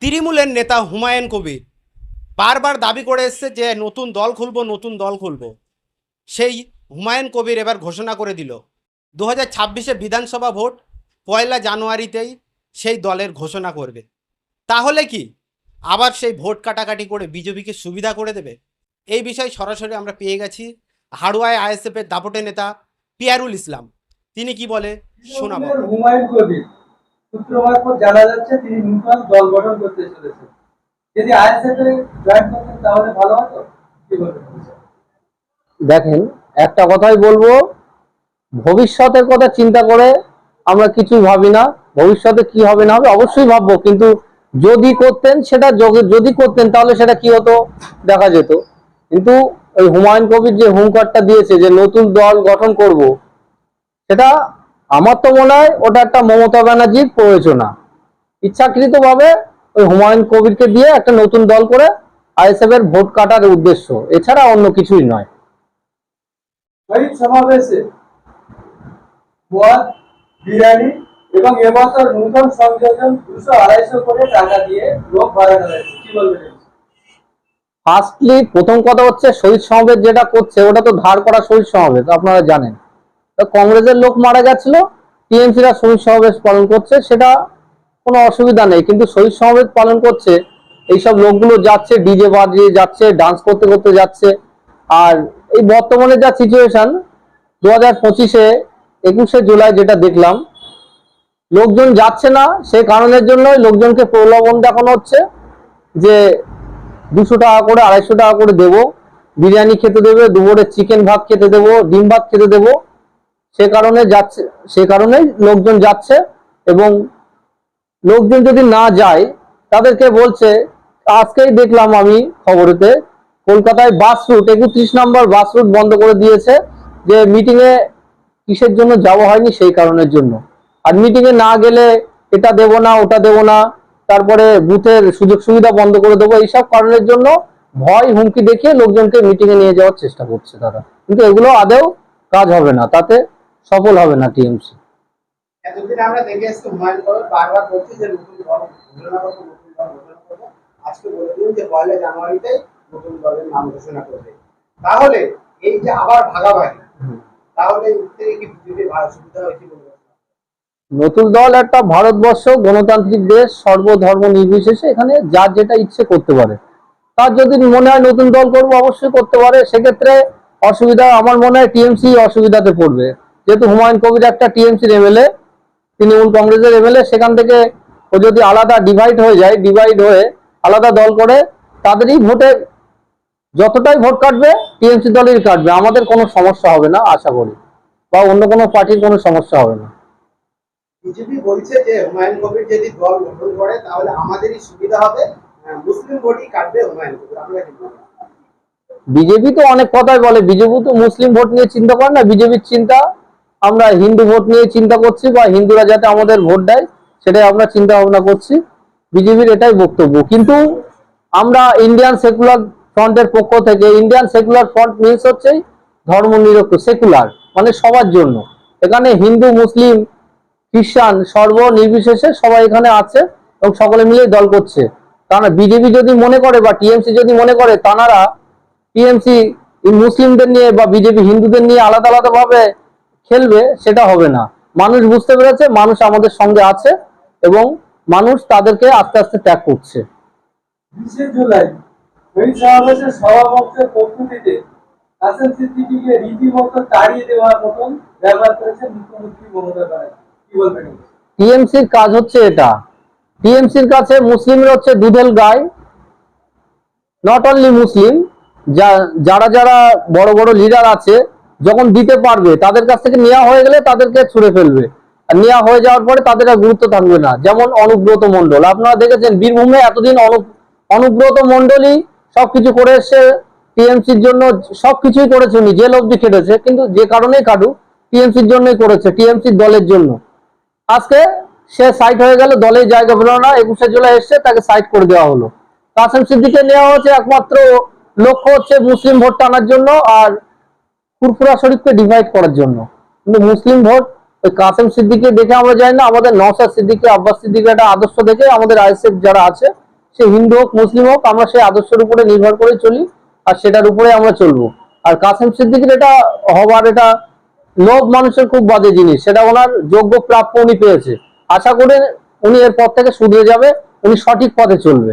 তৃণমূলের নেতা হুমায়ুন কবির বারবার দাবি করে এসছে যে নতুন দল খুলবো, নতুন দল খুলবো। সেই হুমায়ুন কবির এবার ঘোষণা করে দিল। দু হাজার বিধানসভা ভোট, পয়লা জানুয়ারিতেই সেই দলের ঘোষণা করবে। তাহলে কি? আবার সেই ভোট কাটাকাটি করে বিজেপিকে সুবিধা করে দেবে? এই বিষয়ে সরাসরি আমরা পেয়ে গেছি হাড়ুয়ায় আইএসএফের দাপটে নেতা পিয়ারুল ইসলাম। তিনি কি বলে? শোনাবো। হুমায়ুন কবির। সূত্র মারফত জানা যাচ্ছে তিনি নূতন দল গঠন করতে চলেছেন। যদি আইএসএফ এ জয়েন করতেন তাহলে ভালো হতো? কি বলবেন? দেখেন, একটা কথাই বলব, ভবিষ্যতের কথা চিন্তা করে আমরা কিছু ভাবি না, ভবিষ্যতে কি হবে না হবে অবশ্যই ভাববো, কিন্তু যদি করতেন সেটা যদি করতেন তাহলে সেটা কি হতো? দেখা যেত। কিন্তু ওই হুমায়ুন কবির যে হুঙ্কারটা দিয়েছে যে নতুন দল গঠন করব, সেটা আমার তো মনে হয় ওটা একটা মমতা ব্যানার্জির প্রয়োজনা ইচ্ছাকৃতভাবে ওই হুমায়ুন কবিরকে দিয়ে একটা নতুন দল করে আইএসএফ এর ভোট কাটার উদ্দেশ্য। এছাড়া অন্য কিছুই নয়। সমাবেশে বিরিয়ানি এবং এবছর নূতন সংযোজন দুশো আড়াইশো করে টাকা দিয়ে লোক বাড়ানো হয়েছে। কি বলবেন ফার্স্টলি প্রথম কথা হচ্ছে শহীদ সমাবেশ যেটা করছে ওটা তো ধার করা শহীদ সমাবেশ আপনারা জানেন। কংগ্রেসের লোক মারা গেছিল, টিএমসিরা শহীদ সমাবেশ পালন করছে, সেটা কোনো অসুবিধা নেই, কিন্তু শহীদ সমাবেশ পালন করছে, এইসব লোকগুলো যাচ্ছে, ডিজে বাজিয়ে যাচ্ছে ডান্স করতে করতে যাচ্ছে, আর এই বর্তমানে যা সিচুয়েশন দু হাজার পঁচিশে একুশে জুলাই যেটা দেখলাম, লোকজন যাচ্ছে না সেই কারণের জন্যই লোকজনকে প্রলোভন দেখানো হচ্ছে, যে দুশো টাকা করে, আড়াইশো টাকা করে দেবো, বিরিয়ানি খেতে দেবে, দুপুরে চিকেন ভাত খেতে দেবো, ডিম ভাত খেতে দেবো সে কারণে যাচ্ছে, সে কারণেই লোকজন যাচ্ছে এবং লোকজন যদি না যায়, তাদেরকে বলছে, আজকেই দেখলাম আমি খবরেতে, কলকাতায় বাস রুট, একত্রিশ নম্বর বাস রুট বন্ধ করে দিয়েছে যে মিটিং এ কিসের জন্য যাওয়া হয়নি সেই কারণের জন্য। আর মিটিং এ না গেলে এটা দেবো না, ওটা দেবো না, তারপরে বুথের সুযোগ সুবিধা বন্ধ করে দেবো, এইসব কারণের জন্য ভয়, হুমকি দেখিয়ে লোকজনকে মিটিং এ নিয়ে যাওয়ার চেষ্টা করছে তারা। কিন্তু এগুলো আদেও কাজ হবে না। তাতে সফল হবে না টিএমসি। এতদিন আমরা দেখে এসছি হুমায়ুন কবির বারবার বলছি যে নতুন দল ঘোষণা করব নতুন দল ঘোষণা করব। আজকে বলে দিন যে পয়লা জানুয়ারিতে নতুন দলের নাম ঘোষণা করবে। তাহলে এই যে আবার ভাগাভাগি তাহলে এর কি বিজেপির সুবিধা হয়েছে নতুন দল একটা ভারতবর্ষ গণতান্ত্রিক দেশ সর্বধর্ম নির্বিশেষে এখানে যার যেটা ইচ্ছে করতে পারে। তার যদি মনে হয় নতুন দল করব অবশ্যই করতে পারে। সেক্ষেত্রে অসুবিধা আমার মনে হয় টিএমসি অসুবিধাতে পড়বে। যেহেতু হুমায়ুন কবির একটা টিএমসির এমএলএ তৃণমূল কংগ্রেসের এমএলএ সেখান থেকে ও যদি আলাদা ডিভাইড হয়ে যায় ডিভাইড হয়ে আলাদা দল করে তাদেরই ভোটে যতটাই ভোট কাটবে টিএমসি দলেরই কাটবে। আমাদের কোনো সমস্যা হবে না আশা করি। বা অন্য কোনো পার্টির কোনো সমস্যা হবে না। বিজেপি বলছে যে হুমায়ুন কবির যদি দল গঠন করে তাহলে আমাদেরই সুবিধা হবে। মুসলিম ভোটই কাটবে হুমায়ুন কবির। কি বিজেপি তো অনেক কথাই বলে বিজেপি তো মুসলিম ভোট নিয়ে চিন্তা করে না বিজেপির চিন্তা আমরা হিন্দু ভোট নিয়ে চিন্তা করছি বা হিন্দুরা যাতে আমাদের ভোট দেয়, সেটাই আমরা চিন্তা ভাবনা করছি। বিজেপির এটাই বক্তব্য। কিন্তু আমরা ইন্ডিয়ান সেকুলার ফ্রন্টের পক্ষ থেকে ইন্ডিয়ান সেকুলার ফ্রন্ট মিনস হচ্ছে ধর্ম নিরপেক্ষ সেকুলার মানে সবার জন্য। এখানে হিন্দু, মুসলিম, খ্রিস্টান সর্ব নির্বিশেষে সবাই এখানে আছে এবং সকলে মিলেই দল করছে। কারণ বিজেপি যদি মনে করে বা টিএমসি যদি মনে করে, তানারা টিএমসি মুসলিমদের নিয়ে বা বিজেপি হিন্দুদের নিয়ে আলাদা আলাদা ভাবে খেলবে সেটা হবে না। মানুষ বুঝতে পেরেছে মানুষ আমাদের সঙ্গে আছে এবং মানুষ তাদেরকে আস্তে আস্তে ত্যাগ করছে। বিশে জুলাই শহীদ সমাবেশের সভাপক্ষের প্রস্তুতিতে হাসান সিদ্দিকিকে রীতিমতো তাড়িয়ে দেওয়ার মতন ব্যবহার করেছেন মুখ্যমন্ত্রী মমতা ব্যানার্জি। কি বলবেন টিএমসির কাজ হচ্ছে এটা। টিএমসির কাছে মুসলিমরা হচ্ছে দুধেল গায় নট অনলি মুসলিম যারা যারা বড় বড় লিডার আছে যখন দিতে পারবে, তাদের কাছ থেকে নেওয়া হয়ে গেলে তাদেরকে ছুড়ে ফেলবে। আর নেওয়া হয়ে যাওয়ার পরে তাদের আর গুরুত্ব থাকবে না। যেমন অনুব্রত মন্ডল আপনারা দেখেছেন বীরভূমে এতদিন অনু- অনুব্রত মন্ডলই সবকিছু করে এসছে, টিএমসির জন্য সবকিছুই করেছে উনি, জেল অবধি খেটেছে, কিন্তু যে কারণেই কাটুক, টিএমসির জন্যই করেছে, টিএমসির দলের জন্য। আজকে সে সাইট হয়ে গেল, দলের জায়গা পেল না, একুশে জুলাই এসছে তাকে সাইট করে দেওয়া হলো। কাসেম সিদ্দিকে নেওয়া হচ্ছে একমাত্র লক্ষ্য হচ্ছে মুসলিম ভোট টানার জন্য, আর ফুরফুরা শরীফকে ডিভাইড করার জন্য। কিন্তু মুসলিম ভোট, ওই কাসেম সিদ্দিকে দেখে আমরা যাই না, আমাদের নওসাদ সিদ্দিকি আব্বাস সিদ্দিকি একটা আদর্শ দেখে আমাদের আইএসএফ যারা আছে, সে হিন্দু হোক, মুসলিম হোক, আমরা সেই আদর্শের উপরে নির্ভর করে চলি আর সেটার উপরে আমরা চলবো। আর কাসেম সিদ্দিকির এটা হবার এটা লোভ মানুষের খুব বাজে জিনিস। সেটা ওনার যোগ্য প্রাপ্য উনি পেয়েছে। আশা করে উনি এরপর থেকে শুধরে যাবে, উনি সঠিক পথে চলবে।